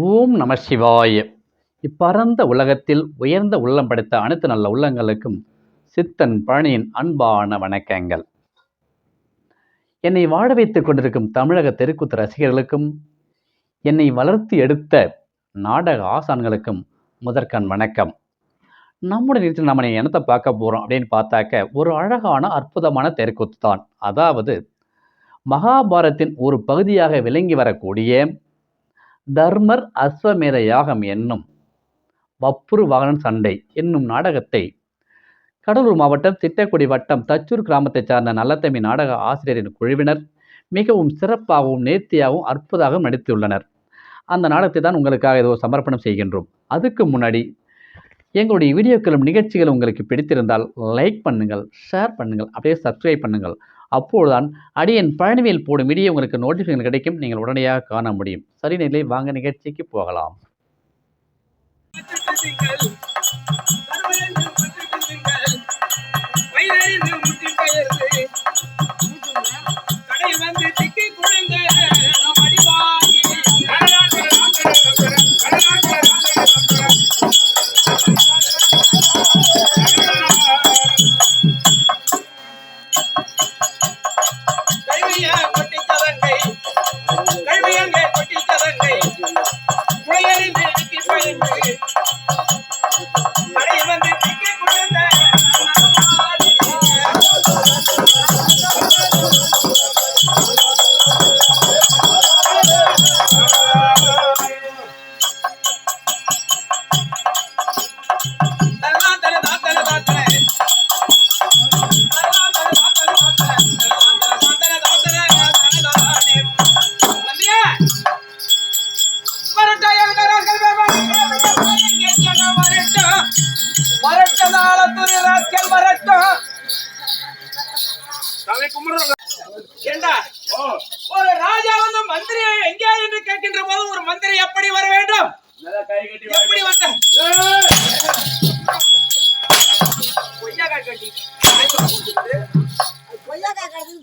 ஓம் நம சிவாய. இப்பரந்த உலகத்தில் உயர்ந்த உள்ளம் படைத்த அனைத்து நல்ல உள்ளங்களுக்கும் சித்தன் பழனியின் அன்பான வணக்கங்கள். என்னை வாழ வைத்துக் கொண்டிருக்கும் தமிழக தெருக்கூத்து ரசிகர்களுக்கும் என்னை வளர்த்து எடுத்த நாடக ஆசான்களுக்கும் முதற்கண் வணக்கம். நம்முடைய நிறுத்தி நம்ம என்னத்தை பார்க்க போகிறோம் அப்படின்னு பார்த்தாக்க ஒரு அழகான அற்புதமான தெருக்கூத்து தான் அதாவது மகாபாரத்தின் ஒரு பகுதியாக விளங்கி வரக்கூடிய தர்மர் அஸ்வமேத யாகம் என்னும் வப்புரு வாகனன் சண்டை என்னும் நாடகத்தை கடலூர் மாவட்டம் திட்டக்குடி வட்டம் தச்சூர் கிராமத்தைச் சார்ந்த நல்லத்தம்பி நாடக ஆசிரியரின் குழுவினர் மிகவும் சிறப்பாகவும் நேர்த்தியாகவும் அற்புதமாகவும் நடித்துள்ளனர். அந்த நாடகத்தை தான் உங்களுக்காக ஏதோ சமர்ப்பணம் செய்கின்றோம். அதுக்கு முன்னாடி எங்களுடைய வீடியோக்களும் நிகழ்ச்சிகளும் உங்களுக்கு பிடித்திருந்தால் லைக் பண்ணுங்கள் ஷேர் பண்ணுங்கள் அப்படியே சப்ஸ்கிரைப் பண்ணுங்கள். அப்போதுதான் அடியன் பழனிவேல் போடும் வீடியோ உங்களுக்கு நோட்டிஃபிகேஷன் கிடைக்கும். நீங்கள் உடனடியாக காண முடியும். சரி நிலை வாங்க நிகழ்ச்சிக்கு போகலாம்.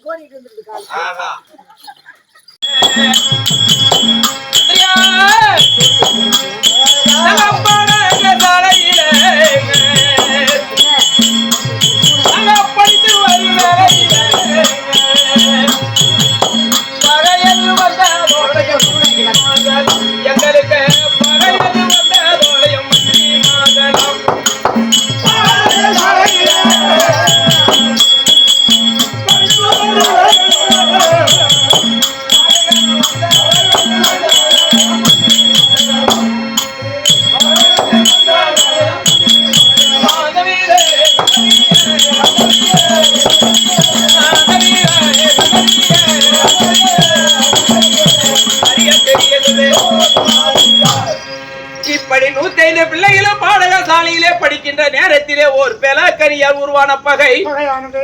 கொய்யாக்காய் கடைக்கு பெலாக்கனியால் உருவான பகை. பகையானது.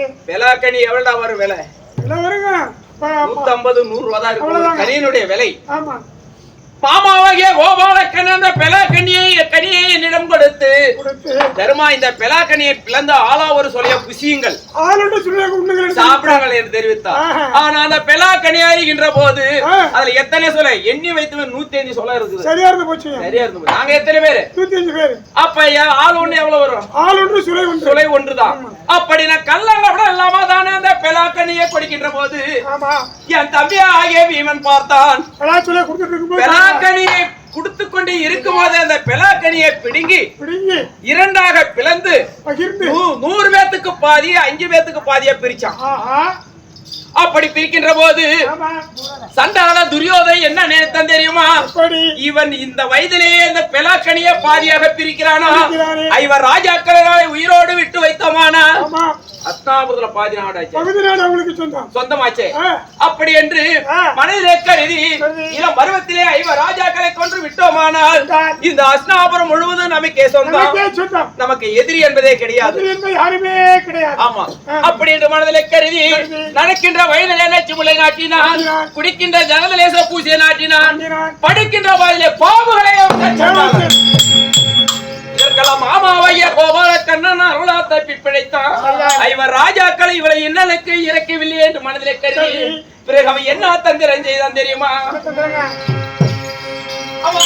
எவ்வளவுடா வரும் விலை? இல்லை வருங்க. ப- நூத்தி ஐம்பது நூறு ரூபா தான் இருக்கும். கனியினுடைய விலை. ஆமா பாமாவாகிய கோபாலக்கன் அந்த பெலாக்கனியை கனியை என்னிடம் கொடுத்து தருமா இந்த பெலாக்கனியை பிளந்த ஆளா ஒரு சொல்லிய புசியுங்கள் சாப்பிடுங்கள் என்று தெரிவித்தார். ஆனா அந்த பெலாக்கனி அறிகின்ற போது. அதுல எத்தனை சொல்ல எண்ணி வைத்து நூத்தி அஞ்சு சொல்ல இருக்குது. சரியா இருந்து போச்சு. சரியா இருந்து நாங்க எத்தனை பேரு? நூத்தி அஞ்சு பேர். அப்ப ஆள் ஒண்ணு எவ்வளவு வரும்? ஆளுண்டு சுலை உண்டு சுலை ஒன்றுதான். அப்படி நான் கல்லங்க கூட இல்லாம தானே அந்த பெலாக்கனியை கொடுக்கின்ற போது? ஆமா. என் தம்பி ஆகிய பீமன் பார்த்தான். பலா பெலாக்கனியை குடுத்து கொண்டு இருக்கும்போது அந்த பெலாக்கனியை பிடுங்கி பிடிங்கி இரண்டாக பிளந்து நூறு பேத்துக்கு பாதி அஞ்சு பேத்துக்கு பாதியா பிரிச்சான். அப்படி பிரிக்கின்ற போது ஆமா. சண்டான துரியோதை என்ன நினைத்தான் தெரியுமா? இவன் இந்த வயதிலேயே இந்த பெலாக்கனிய பாதியாக பிரிக்கிறானா. இவன் ராஜாக்களை உயிரோடு விட்டு வைத்தோமானா? அஸ்தாபுரத்துல பாதி நாடாச்சு பகுதி நாடு அவங்களுக்கு சொந்தம் சொந்தமாச்சே அப்படி என்று. மனதிலே கருதி. இளம் பருவத்திலே ஐவர் ராஜாக்களை கொன்று விட்டோமானால். இந்த அஸ்னாபுரம் முழுவதும் நமக்கே சொந்தம் நமக்கே சொந்தம் நமக்கு எதிரி என்பதே கிடையாது யாருமே கிடையாது ஆமா. அப்படி என்று மனதிலே கருதி. நடக்கின்ற வயதிலே நச்சுமுலை நாட்டினான் நாட்டினான். குடிக்கின்ற ஜனதலேச பூசிய நாட்டினான். படுக்கின்ற வாயிலே பாம்புகளை இவர் ராஜாக்களை இவளை இன்னலுக்கு இறக்கவில்லை என்று மனதிலே கருதி பிறகு அவன் என்ன தந்திரம் செய்தான் தெரியுமா? அவன்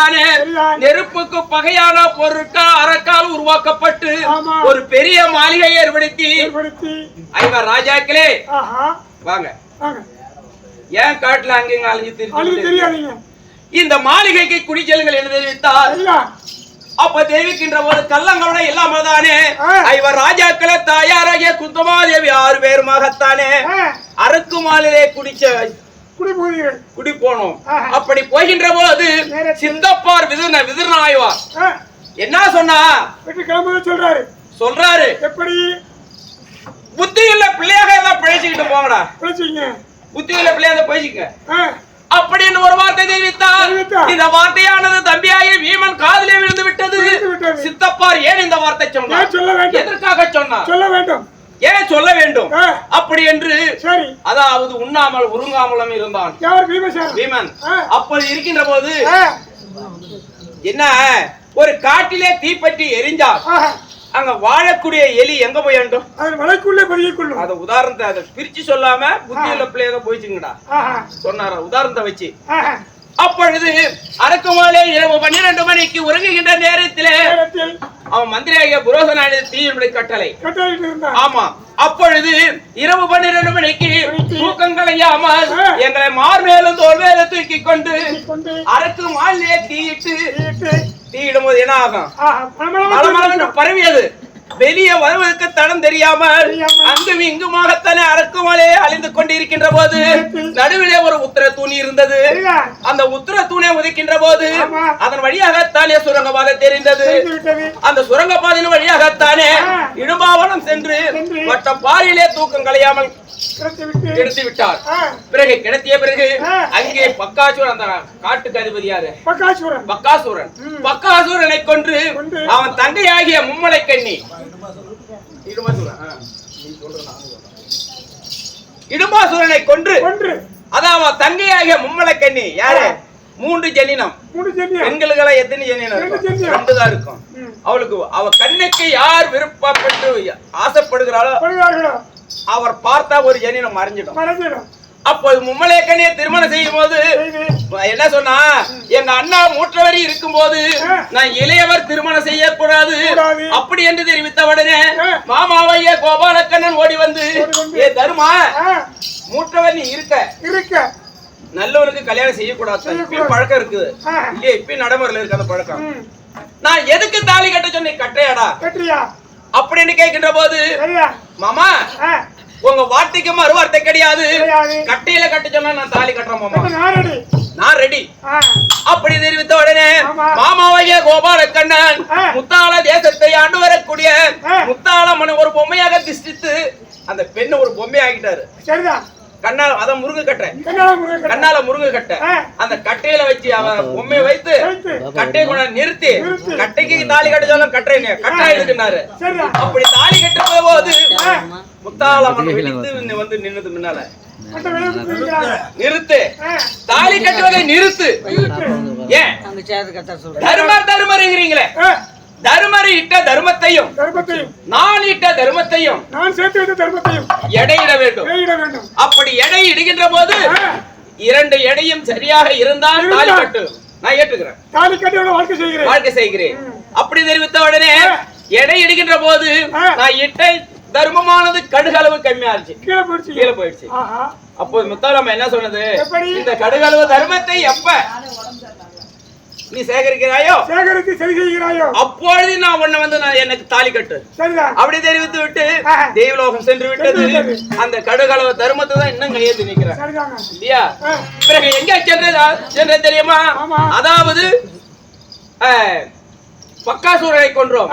சரிதான். நெருப்புக்கு பகையான பொருட்கள் அறக்கால் உருவாக்கப்பட்டு. ஒரு பெரிய மாளிகை ஏற்படுத்தி. ஐவர் ராஜாக்களே வாங்க. ஏன் காட்டுல அங்கங்க அழிஞ்சு தெரியாதீங்க. இந்த மாளிகைக்கு குடிச்செல்லுங்கள் என்று தெரிவித்தார் அப்ப தெரிவிக்கின்ற போது கள்ளங்களோட இல்லாம தானே. ஐவர் ராஜாக்கள தாயாராகிய குந்தமாதேவி ஆறு பேருமாகத்தானே? அரக்கு மாலிலே குடிச்ச குடி போனோம். அப்படி போகின்ற போது. சிந்தப்பார் விதுன விதுரனாய்வார். என்ன சொன்னா? சொல்றாரு. சொல்றாரு. எப்படி? புத்தி உள்ள பிள்ளையாக எல்லாம் பிழைச்சுக்கிட்டு போங்கடா. பிழைச்சிங்க புத்தி உள்ள பிள்ளையாக பிழைச்சிக்க அப்படின்னு ஒரு வார்த்தை தெரிவித்தார். தெரிவித்தார். இந்த வார்த்தையானது தம்பியாகி வீமன் காதிலே விழுந்து விட்டது. சித்தப்பார் ஏன் இந்த வார்த்தை சொன்னார்? சொல்ல வேண்டும்? எதற்காக சொன்னார்? சொல்ல வேண்டும். ஏன் சொல்ல வேண்டும்? அப்படி என்று சரி. அதாவது உண்ணாமல் உருங்காமலும் இருந்தான். ஆ. அப்படி இருக்கின்ற போது என்ன? ஒரு காட்டிலே தீப்பற்றி எரிஞ்சால் ஆஹா, அங்க வாழக்கூடிய எலி எங்க போய் வேண்டும் பதியக் கொள்ளும். அத உதாரணத்தை அதை பிரிச்சு சொல்லாம புத்தியுள்ள பிள்ளைய போயிச்சுங்கடா. சொன்னார உதாரணத்தை வச்சு. அப்பொழுது அரக்குமாலே இரவு பன்னிரண்டு மணிக்கு உறங்குகின்ற நேரத்திலே அவன் மந்திரியாகிய புரோசனானது தீயினுடைய கட்டளை. ஆமா. அப்பொழுது இரவு பன்னிரண்டு மணிக்கு தூக்கம் கலையாமல் எங்களை மார் மேலும் தோல் மேலும் தூக்கி கொண்டு அரக்கு மாலிலே தீயிட்டு தீயிடும் போது என்ன ஆகும் பரவியது. வெளியே வருவதற்கு தடம் தெரியாமல். அங்கும் இங்குமாகத்தானே அரக்குமலே அழிந்து கொண்டிருக்கின்ற போது நடுவிலே ஒரு உத்தர தூணி இருந்தது. அந்த உத்தர தூணை உதைக்கின்ற போது. அதன் வழியாகத்தானே சுரங்கபாதை தெரிந்தது அந்த சுரங்கப்பாதையின் வழியாகத்தானே. இடும்பாவனம் சென்று சென்று. மற்ற பாறையிலே தூக்கம் கலையாமல் கெடுத்து விட்டார் பிறகு கிடத்திய பிறகு. அங்கே பக்காசூரன் அந்த காட்டுக்கு அதிபதி யாரு பக்காசுரன் பக்காசூரன். பக்காசூரனை கொன்று கொன்று. அவன் தங்கையாகிய மும்மலை கண்ணி இடும்பாசூரன் கொன்று. ஒன்று அதாவது தங்கையாகிய மும்மலை கண்ணி யாரு மூன்று ஜனினம். பெண்களுக்கெல்லாம் எத்தனை ஜனினம் ரெண்டு இருக்கும்? தான். அவளுக்கு அவ கண்ணுக்கு யார் விருப்பப்பட்டு ஆசைப்படுகிறாளோ அவர் பார்த்தா ஒரு ஜனினம் மறைஞ்சிடும். மறைஞ்சிடும். அப்போது மும்மலை கண்ணியை திருமணம் செய்யும் போது என்ன சொன்னா எங்க அண்ணா மூற்றவரி இருக்கும்போது ஆ. நான் இளையவர் திருமணம் செய்யக்கூடாது. கூடாது. அப்படி என்று தெரிவித்த உடனே. மாமாவைய கோபாலக்கண்ணன் ஓடி வந்து. ஏ தருமா மூற்றவர் நீ இருக்க. இருக்க. நல்லவனுக்கு கல்யாணம் செய்யக்கூடாது. இப்பயும் பழக்கம் இருக்குது. இல்லையே இப்பயும் நடைமுறையில் இருக்கு அந்த பழக்கம். நான் எதுக்கு தாலி கட்ட சொன்னேன்? கட்டையாடா? அப்படின்னு கேட்கின்ற போது மாமா உங்க வார்த்தைக்கு மறுவார்த்தை கிடையாது. கட்டையில கட்ட சொன்னா நான் தாலி கட்டுறேன் மாமா நான் ரெடி அப்படி தெரிவித்த உடனே. மாமாவைய கோபாலக்கண்ணன் ஆ. முத்தாள தேசத்தை ஆண்டு வரக்கூடிய ஆ. முத்தாளம்மன் ஒரு பொம்மையாக திஷ்டித்து அந்த பெண்ணை ஒரு பொம்மை ஆகிட்டாரு சரிதான் கண்ணால அத முருங்க கட்டை கண்ணால கட்டை. முருங்க கட்டை. அந்த கட்டையில வச்சு அவன் பொம்மையை வைத்து. கட்டையை கொண்டு நிறுத்தி. கட்டைக்கு தாலி கட்ட சொல்ல கட்டை கட்டை இருக்குனாரு சரிதான் அப்படி தாலி கட்டுற போது ஆ, முத்தாளம்மன் வெடித்து வந்து- வந்து நின்னது முன்னால. நிறுத்து. தாலி கட்டுவதை நிறுத்து. ஏன்? கட்ட தர்மர் தர்மருங்கிறீங்களே ஆ, தர்மர் இட்ட தர்மத்தையும் தர்மத்தையும். நான் இட்ட தர்மத்தையும் நான் சேர்த்து வைத்த தர்மத்தையும். எடையிட வேண்டும். அப்படி எடை இடுகின்ற போது இரண்டு எடையும் சரியாக இருந்தால் தாலி. கட்டு. நான் ஏற்றுக்கிறேன். தாலி கட்டியோட வாழ்க்கை செய்கிறேன். வாழ்க்கை செய்கிறேன். அப்படி தெரிவித்த உடனே எடை இடுகின்ற போது. நான் இட்ட தர்மமானது கடுகளவு கம்மியாச்சு. கீழே போயிடுச்சு. கீழே போயிடுச்சு. அப்போது முத்தாலம்மா என்ன சொன்னது? இந்த கடுகளவு தர்மத்தை எப்ப நீ சேகரிக்கிறாயோ? சேகரித்து சரி செய்கிறாயோ? அப்பொழுது நான் உன்னை வந்து நான் எனக்கு தாலி கட்டு. அப்படி தெரிவித்து விட்டு. தெய்வலோகம் சென்று விட்டது. அந்த கடுகளவு தர்மத்தை தான் இன்னும் கையெழுத்து நிக்கிறேன் இல்லையா? பிறகு எங்க சென்றதா? சென்ற தெரியுமா. அதாவது அஹ், பக்காசூரனை கொன்றோம்.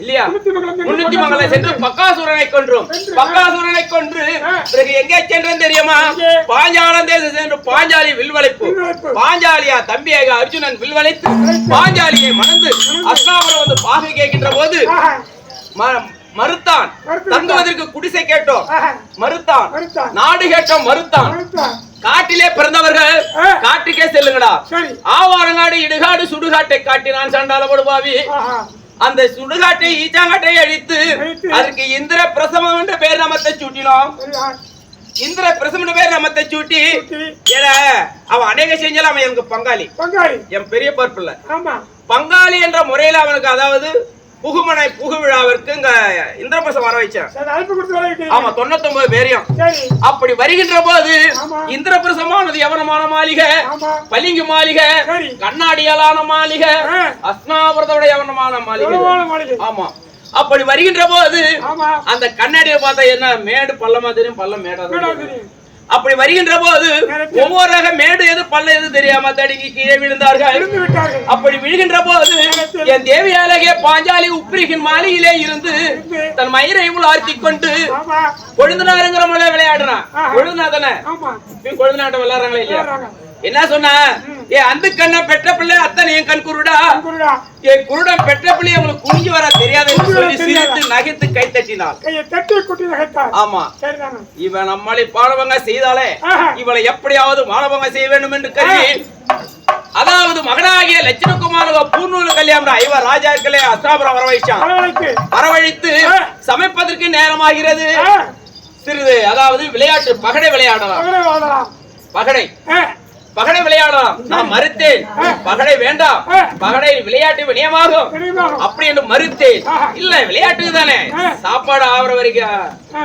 இல்லையா? முன்னூத்தி மங்கலம் சென்று பக்காசூரனை கொன்றோம். பக்காசூரனை கொன்று. பிறகு எங்க சென்றோம் தெரியுமா? பாஞ்சாலம் தேசம் சென்று பாஞ்சாலி வில்வளைப்பு. பாஞ்சாலியா தம்பியாக அர்ஜுனன் வில்வளைத்து பாஞ்சாலியை மணந்து அஸ்னாபுரம் வந்து பாகை கேட்கின்ற போது மறுத்தான். மறுத்து தங்குவதற்கு குடிசை கேட்டோம். மறுத்தான். நாடு கேட்டோம் மறுத்தான். காட்டிலே பிறந்தவர்கள். காட்டுக்கே செல்லுங்கடா. சரி. ஆவாரங்காடு இடுகாடு சுடுகாட்டை காட்டினான் சண்டால ஆஹா. அந்த சுடுகாட்டை ஈச்சாங்காட்டை அழித்து அழித்து. அதுக்கு இந்திர பிரசவம் என்ற பேர் நமத்தை சூட்டினோம். இந்திர பிரசமன பேர் நம்மத்தை சூட்டி ஏன்னா அவன் அநேக செஞ்சாலும் அவன் எனக்கு பங்காளி. பங்காளி. என் பெரிய பற்பில்ல ஆமா. பங்காளி என்ற முறையில அவனுக்கு அதாவது புகுமனை புகு விழாவிற்கு இங்க இந்திரபிரசம் வர வச்சேன். ஆமா தொண்ணூத்தொன்பது பேரையும் அப்படி வருகின்ற போது. இந்திரபிரசமானது எவனமான மாளிகை பளிங்கு மாளிகை. கண்ணாடியாலான மாளிகை ஆ. அஸ்னாபுரத்தோட எவனமான மாளிகை ஆமா அப்படி வருகின்ற போது அந்த கண்ணாடியை பார்த்தா என்ன மேடு பள்ளமா தெரியும் பள்ளம் மேடா மேடம் தெரியும். அப்படி வருகின்ற போது நேரத்தில். ஒவ்வொரு ரக மேடு எது பள்ளம் எது தெரியாம தடுக்கி கீழே விழுந்தார்கள் அப்படி விழுகின்ற போது. என் தேவி அழகே பாஞ்சாலி உப்பிரிகின் மாளிகையிலே இருந்து தன் மயிரை உளார்த்தி கொண்டு ஆமா கொழுந்தனாருங்கிற முறை விளையாடுறான் ஆஹா. கொழுந்தனா தானே ஆமா இப்பயும் கொழுந்தனாட்டம் விளையாடுறாங்களா இல்லையா. என்ன சொன்னா? ஏ அந்த கண்ண பெற்ற பிள்ளை அத்தனை என் கண் குருடா. என் குருடன் பெற்ற பிள்ளை உங்களுக்கு குனிஞ்சு வர தெரியாது சொல்லி? சிரித்து நகைத்து கை தட்டினாள் கையை தட்டி கொட்டி நகைத்தார் ஆமா. இவன் நம்மளை பாடவங்க செய்தாலே. இவளை எப்படியாவது மாணவங்க செய்ய வேண்டும் என்று கருதி அதாவது மகனாகிய லட்சுமகுமார பூர்ணூல் கல்யாணம் ஐவ ராஜாக்களே அஸ்தாபுரம் வரவழைச்சான். வரவழைத்து. சமைப்பதற்கு நேரமாகிறது. சிறிது அதாவது விளையாட்டு பகடை விளையாடலாம். பகடை பகடை விளையாடலாம். நான் மறுத்தேன். பகடை வேண்டாம். பகடை விளையாட்டு வினயமாகும். அப்படி என்று மறுத்தேன். இல்ல விளையாட்டுக்கு தானே. சாப்பாடு ஆவற வரைக்கும்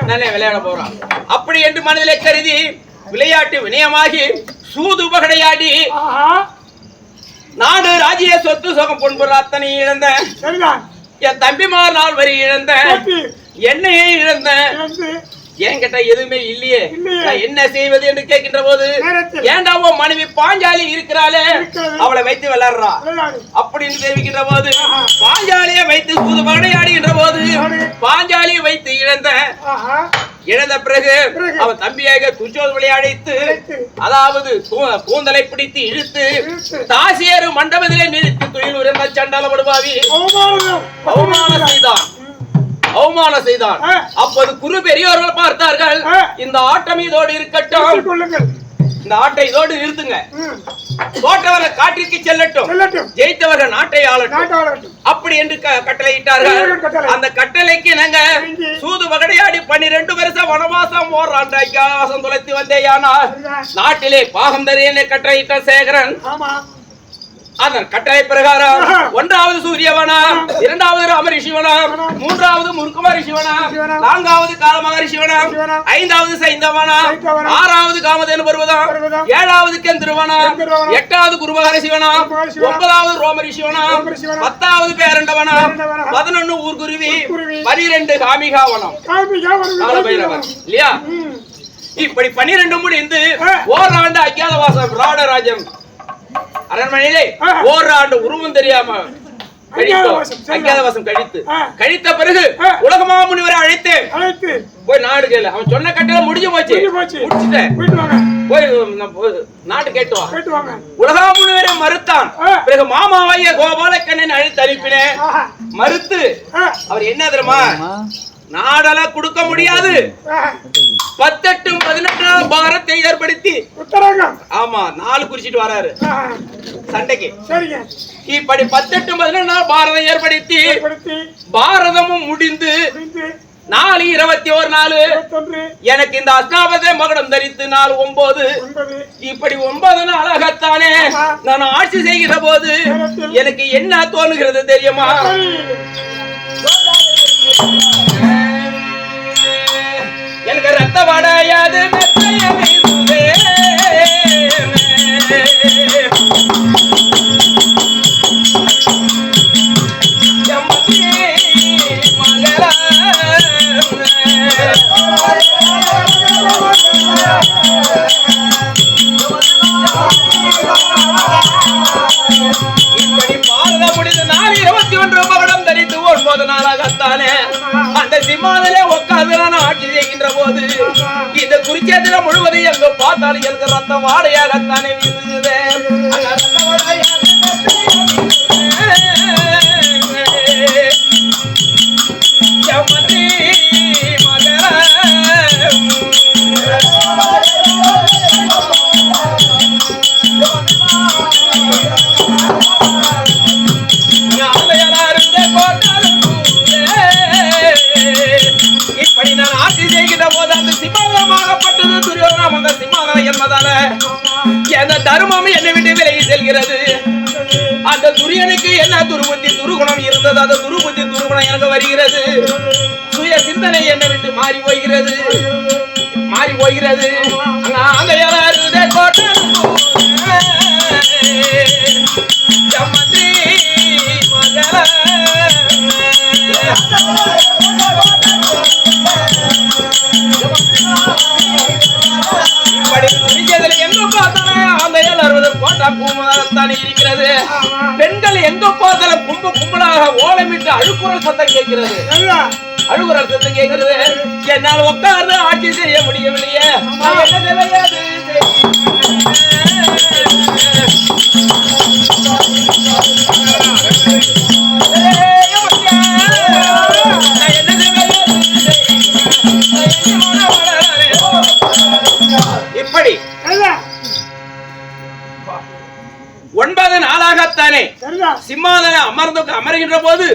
நானே விளையாட போறான். அப்படி என்று மனதிலே கருதி விளையாட்டு வினயமாகி சூது பகடையாடி நாடு ராஜ்ய சொத்து சுகம் பொன்பொருள் அத்தனை இழந்த சரிதான். என் தம்பிமார் நாள் வரி இழந்த என்னையே இழந்த. என்கிட்ட எதுவுமே இல்லையே என்ன செய்வது என்று கேட்கின்ற போது. ஏண்டா உன் மனைவி பாஞ்சாலி இருக்கிறாளே. அவளை வைத்து விளையாடுறா விளையாடு அப்படின்னு தெரிவிக்கின்ற போது. பாஞ்சாலியை வைத்து சூது பகடையாடுகின்ற போது. பாஞ்சாலியை வைத்து இழந்த இழந்த பிறகு. அவன் தம்பியாக துச்சோது விளையாடித்து அழைத்து அதாவது கூந்தலை பிடித்து இழுத்து. தாசியரு மண்டபத்திலே நிறுத்தி துயில் உயர்ந்த சண்டாலப்படுவாவி அவமானம் அவமானம் செய்தான் அவமானம் செய்தான். அப்போது குரு பெரியோர்கள் பார்த்தார்கள். இந்த ஆட்டம் இதோடு இருக்கட்டும் இந்த ஆட்டை இதோடு நிறுத்துங்க ம். தோற்றவர்கள் காட்டிற்கு செல்லட்டும் ஜெயித்தவர்கள் நாட்டை ஆளட்டும் அப்படி என்று கட்டளையிட்டார்கள் பெரியவர்கள் கட்டளை. அந்த கட்டளைக்கு நாங்க. சூது வகடையாடி பன்னிரெண்டு வருஷம் வனவாசம் ஓராண்டு ஐயாசம் துளைத்து வந்தேயானா. நாட்டிலே பாகம் தரையிலே கட்டளையிட்ட சேகரன் ஆமா அதன் கட்டளை பிரகாரம். ஒன்றாவது சூரியவனா இரண்டாவது ராம ரிஷிவனா மூன்றாவது முருக்கும ரிஷிவனா ரிஷிவனா. நான்காவது காலமக ரிஷிவனா ரிஷிவனா. ஐந்தாவது சைந்தவனா. ஆறாவது காமதேனு பருவதம். ஏழாவது கெந்திருவனா. எட்டாவது குருமக ரிஷிவனா குருமக ரிஷிவனா. ஒன்பதாவது ரோம ரிஷிவனா ரோம ரிஷிவனா. பத்தாவது பேரண்டவனா. பதினொன்னு ஊர்குருவி. பனிரெண்டு காமிகாவனம் இல்லையா. இப்படி பன்னிரெண்டு முடிந்து. ஓராண்டு அஜ்ஞாதவாசம் ராடராஜன் அரண்மனையிலே. ஓராண்டு உருவம் தெரியாம. அஜ்ஞாதவாசம் கழித்து. பிறகு அழைத்து. போய் நாடு கேளு. அவன் சொன்ன கட்டளை முடிஞ்சு போச்சு. முடிச்சுட்டேன். போய் நாட்டு கேட்டு வாங்க. மறுத்தான். பிறகு மாமாவைய கோபாலக்கண்ணன் அழைத்து அனுப்பினேன். மறுத்து அவர் என்ன தெரியுமா? நாடெல்லாம் கொடுக்க முடியாது. பத்தெட்டும் பதினெட்டாம் பாரத்தை ஏற்படுத்தி. ஆமா நாலு குறிச்சிட்டு வராரு. சண்டைக்கு. இப்படி பத்தெட்டு பதினெட்டு நாள் பாரதம் ஏற்படுத்தி. பாரதமும் முடிந்து நாலு இருபத்தி ஒரு நாலு. எனக்கு இந்த அஷ்டாவத மகுடம் தரித்து நாள் ஒன்பது. இப்படி ஒன்பது நாளாகத்தானே ஆமா. நான் ஆட்சி செய்கிற போது. எனக்கு என்ன தோணுகிறது தெரியுமா? சரி. எனக்கு வடையாது மெத்தைய அழகத்தானே அந்த சிம்மாதிலே உட்காந்து நான் ஆட்சி செய்கின்ற போது இந்த குறிச்சேத்திரம் முழுவதையும் எங்க பார்த்தாலும் எனக்கு ரத்தம் வாடையாகத்தானே வீசுகிறே சிம்மாதனமாகப்பட்டது துரியோதனம் சிம்மாதனம் என்பதால எந்த தர்மம் என்னை விட்டு விலகி செல்கிறது. அந்த துரியனுக்கு என்ன துருபுத்தி துருகுணம் இருந்தது? அந்த துருபுத்தி துருகுணம் எனக்கு வருகிறது. சுய சிந்தனை என்னை விட்டு மாறி போகிறது. மாறி போகிறது. அங்க அங்க யாராரு கோட்டை. இருக்கிறது. பெண்கள் எங்க பார்த்தாலும் கும்பு கும்பலாக ஓலமிட்டு அழுக்குறல் சத்தம் கேட்கிறது? அழுகுறல் சத்தம் கேட்கிறது. என்னால் உட்கார்ந்து ஆட்சி செய்ய முடியவில்லையே. என்ன செய்வது? சரிதான் சிம்மாதன அமர்ந்து அமர்கின்ற போது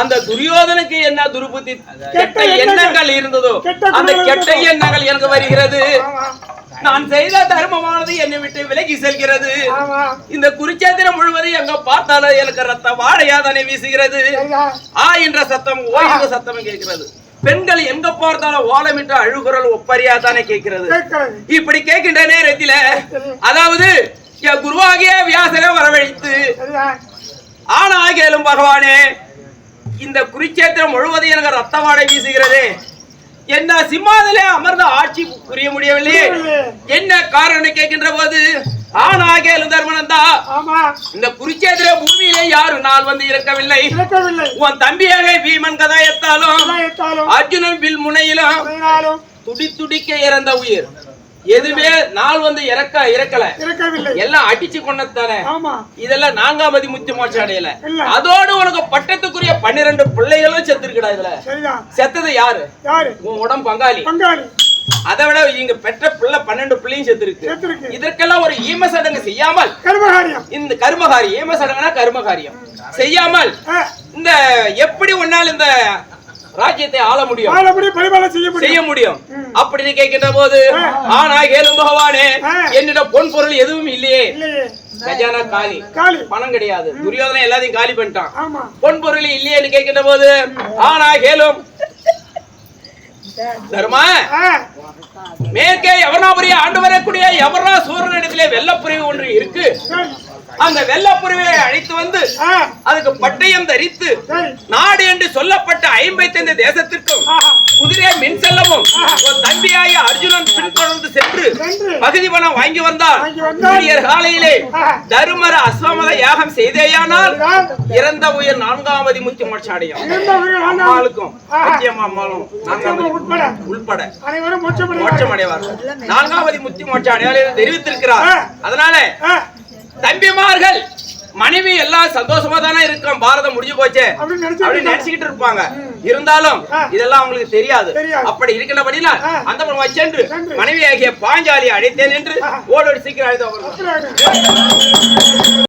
அந்த துரியோதனுக்கு என்ன துருபுத்தி கெட்ட எண்ணங்கள். இருந்ததோ அந்த கெட்ட. எண்ணங்கள் எனக்கு வருகிறது. நான் செய்த தர்மமானது என்னை விட்டு விலகி செல்கிறது. இந்த குருச்சேத்திரம் முழுவதும் எங்க பார்த்தாலும் எனக்கு ரத்த வாடையா தானே வீசுகிறது. ஆ என்ற சத்தம் ஓ என்ற சத்தம் கேட்கிறது. பெண்கள் எங்க பார்த்தாலும் ஓலமிட்டு அழுகுரல் ஒப்பரியா தானே கேட்கிறது. இப்படி கேட்கின்ற நேரத்தில அதாவது என் குருவாகிய வியாசரை வரவழைத்து சரிதான் ஆனாகிலும் பகவானே இந்த குருச்சேத்திரம் முழுவதும் எனக்கு ரத்த வாடை வீசுகிறது. என்ன சிம்மாதிலே அமர்ந்த ஆட்சி புரிய முடியவில்லையே? என்ன காரணம் கேட்கின்ற போது ஆனாகிலும் தர்மனந்தா ஆமா. இந்த குருச்சேத்திர பூமியிலே யாரும் நாள் வந்து இருக்கவில்லை. உன் தம்பியாக பீமன் கதாயத்தாலும் அர்ஜுனன் வில் முனையிலும் துடி துடிக்க இறந்த உயிர். எதுவுமே நாள் வந்து இறக்க இறக்கல. இறக்கவில்லை. எல்லாம் அடிச்சு கொண்டதானே ஆமா. இதெல்லாம் நான்காமதி முத்தி மோட்சம் அடையல. அதோடு உனக்கு பட்டத்துக்குரிய பன்னிரண்டு பிள்ளைகளும் செத்துருக்குடா இதுல. செத்தது யாரு? யாரு? உன் உடம்பு பங்காளி. பங்காளி. அதை விட இங்க பெற்ற பிள்ளை பன்னெண்டு பிள்ளையும் செத்துருக்கு. செத்துருக்கு. இதற்கெல்லாம் ஒரு ஈம சடங்கு செய்யாமல் கர்மகாரியம். இந்த கர்மகாரி ஈம சடங்குனா கர்மகாரியம். செய்யாமல் இந்த எப்படி உன்னால் இந்த ராஜ்யத்தை ஆள முடியும். வாழப்படி பரிபாலம் செய்ய செய்ய முடியும். முடியும் அப்படின்னு கேட்கின்ற போது ஆனா கேளும் பகவானே என்னிடம் பொன் பொருள் எதுவும் இல்லையே. கஜானா காலி. காளி பணம் கிடையாது. துரியோதனை எல்லாத்தையும் காலி பண்ணிட்டான். பொன் பொருள் இல்லையேன்னு கேட்கின்ற போது ஆனா கேளும் தர்மா? மேற்கே யவனாபுரிய ஆண்டு வரக்கூடிய யவனா சூரனிடத்திலே வெள்ளப்புரிவு ஒன்று இருக்கு. அந்த வெள்ளப்புரிவை அழைத்து வந்து அதுக்கு பட்டயம் தரித்து நாடு என்று சொல்லப்பட்ட ஐம்பத்தைந்து தேசத்திற்கும் ஆஹா. குதிரை மின் செல்லவும் தம்பியாய அர்ஜுனன் பின்தொடர்ந்து சென்று பகுதி பணம் வாங்கி. விடியற் காலையிலே. தருமர அஸ்வமத யாகம் செய்தேயானால். இறந்த உயிர் நான்காமதி முத்தி மோட்சம் அடையும் அம்மாளுக்கும் அம்மாளும் உள்பட. மோட்சம் அடைவார்கள் நான்காமதி முத்தி மோட்சம் அடையாளர் தெரிவித்திருக்கிறார். அதனால தம்பிமார்கள் மனைவி எல்லாம் சந்தோஷமா தானே இருக்கிறோம் பாரதம் முடிஞ்சு போச்சே அப்படின்னு. நினைச்சுக்கிட்டு இருப்பாங்க இருந்தாலும். இதெல்லாம் அவங்களுக்கு தெரியாது. அப்படி இருக்கின்றபடினா ஆ. அந்த புறமா சென்று சென்று. மனைவியாகிய பாஞ்சாலி அழைத்தேன் என்று ஓடோடி சீக்கிரம் அழைத்து.